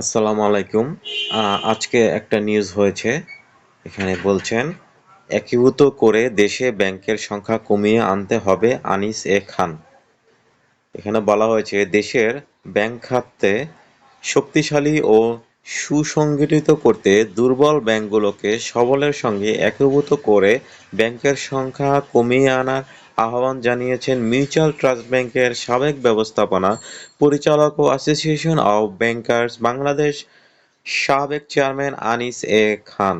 আসসালামু আলাইকুম। আজকে একটা নিউজ হয়েছে। এখানে বলছেন, একীভূত করে দেশে ব্যাংকের সংখ্যা কমিয়ে আনতে হবে আনিস এ খান। এখানে বলা হয়েছে, দেশের ব্যাংক খাতে শক্তিশালী ও সুসংগঠিত করতে দুর্বল ব্যাংকগুলোকে সবলের সঙ্গে একীভূত করে ব্যাংকের সংখ্যা কমিয়ে আনার আহ্বান জানিয়েছেন মিউচুয়াল ট্রাস্ট ব্যাংকের সাবেক ব্যবস্থাপনা, পরিচালক ও অ্যাসোসিয়েশন অব ব্যাংকার্স বাংলাদেশ, সাবেক চেয়ারম্যান আনিস এ খান।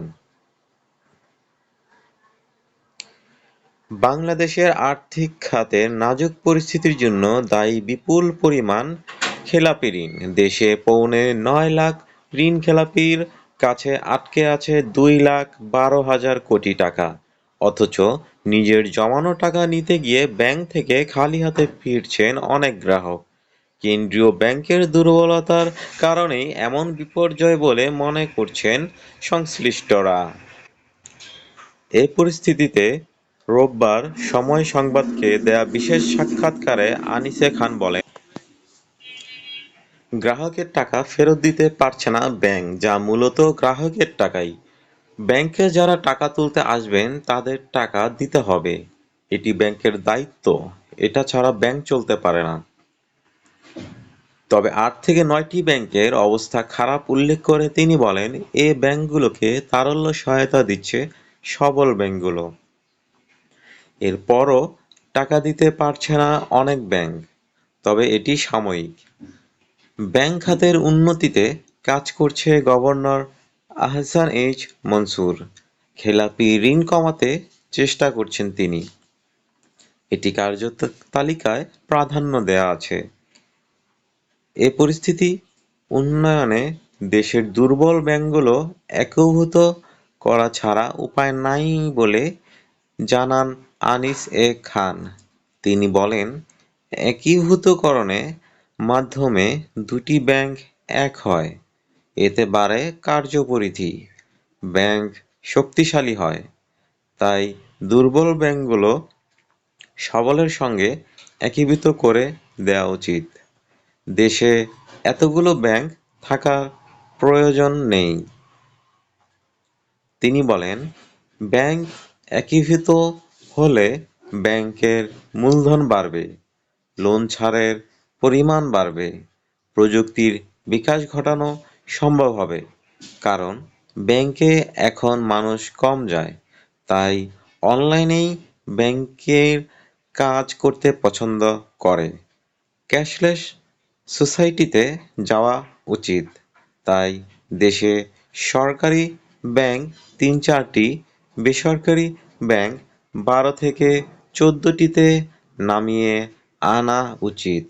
বাংলাদেশের আর্থিক খাতের নাজুক পরিস্থিতির জন্য দায়ী বিপুল পরিমাণ খেলাপি ঋণ। দেশে পৌনে নয় লাখ ঋণ খেলাপির কাছে আটকে আছে দুই লাখ বারো হাজার কোটি টাকা। অথচ নিজের জমানো টাকা নিতে গিয়ে ব্যাংক থেকে খালি হাতে ফিরছেন অনেক গ্রাহক। কেন্দ্রীয় ব্যাংকের দুর্বলতার কারণেই এমন বিপর্যয় বলে মনে করছেন সংশ্লিষ্টরা। এ পরিস্থিতিতে রোববার সময় সংবাদকে দেয়া বিশেষ সাক্ষাৎকারে আনিসে খান বলেন, গ্রাহকের টাকা ফেরত দিতে পারছে না ব্যাংক, যা মূলত গ্রাহকের টাকাই। ব্যাংকে যারা টাকা তুলতে আসবেন, তাদের টাকা দিতে হবে। এটি ব্যাংকের দায়িত্ব। এটা ছাড়া ব্যাংক চলতে পারে না। তবে আট থেকে নয়টি ব্যাংকের অবস্থা খারাপ উল্লেখ করে তিনি বলেন, এ ব্যাংকগুলোকে তারল্য সহায়তা দিচ্ছে সবল ব্যাংকগুলো। এরপরও টাকা দিতে পারছে না অনেক ব্যাংক, তবে এটি সাময়িক। ব্যাংক খাতের উন্নতিতে কাজ করছে গভর্নর আহসান এইচ মনসুর। খেলাপি ঋণ কমাতে চেষ্টা করছেন তিনি। এটি কার্যত তালিকায় প্রাধান্য দেয়া আছে। এ পরিস্থিতি উন্নয়নে দেশের দুর্বল ব্যাংকগুলো একীভূত করা ছাড়া উপায় নাই বলে জানান আনিস এ খান। তিনি বলেন একীভূতকরণে মাধ্যমে দুটি ব্যাংক এক হয়। এতে বাড়ে কার্যপরিধি। ব্যাংক শক্তিশালী হয়। তাই দুর্বল ব্যাংকগুলো সবলের সঙ্গে একীভূত করে দেওয়া উচিত। দেশে এতগুলো ব্যাংক থাকার প্রয়োজন নেই। তিনি বলেন, ব্যাংক একীভূত হলে ব্যাংকের মূলধন বাড়বে, লোন ছাড়ের পরিমাণ বাড়বে, প্রযুক্তির বিকাশ ঘটানো সম্ভব হবে, কারণ ব্যাংকে এখন মানুষ কম যায়, তাই অনলাইনেই ব্যাংকের কাজ করতে পছন্দ করে। ক্যাশলেস সোসাইটিতে যাওয়া উচিত, তাই দেশে সরকারি ব্যাংক তিন চারটি, বেসরকারি ব্যাংক বারো থেকে চোদ্দটিতে নামিয়ে আনা উচিত।